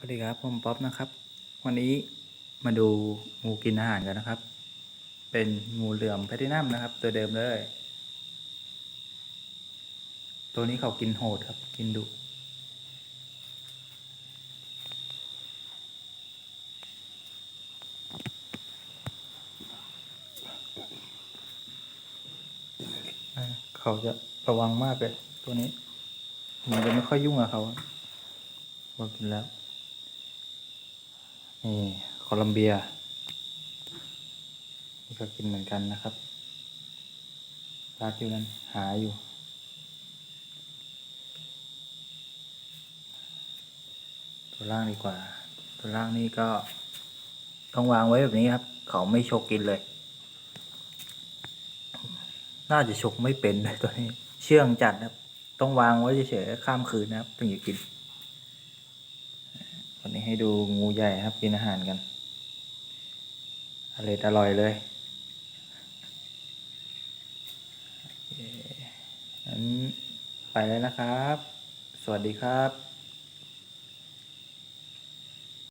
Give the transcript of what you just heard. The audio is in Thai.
สวัสดีครับผมป๊อปนะครับ วันนี้มาดูงูกินอาหารกันนะครับ เป็นงูเหลือมแพทินัมนะครับ ตัวเดิมเลย ตัวนี้เขากินโหดครับ กินดุเขาจะระวังมากเลยตัวนี้ มันจะไม่ค่อยยุ่งกับเขาอะพอกินแล้ว นี่โคลัมเบีย นี่ก็กินเหมือนกันนะครับรักอยู่นั้นหาอยู่ ตัวล่างดีกว่า ตัวล่างนี่ก็ต้องวางไว้แบบนี้ครับ เขาไม่ฉกกินเลย น่าจะฉกไม่เป็นเลยตัวนี้ เชื่องจัดครับ ต้องวางไว้เฉยๆข้ามคืนนะครับ ถึงจะกิน นี่ให้ดูงูใหญ่ครับกินอาหารกันอร่อยอร่อยเลยนั้นไปแล้วนะครับ สวัสดีครับ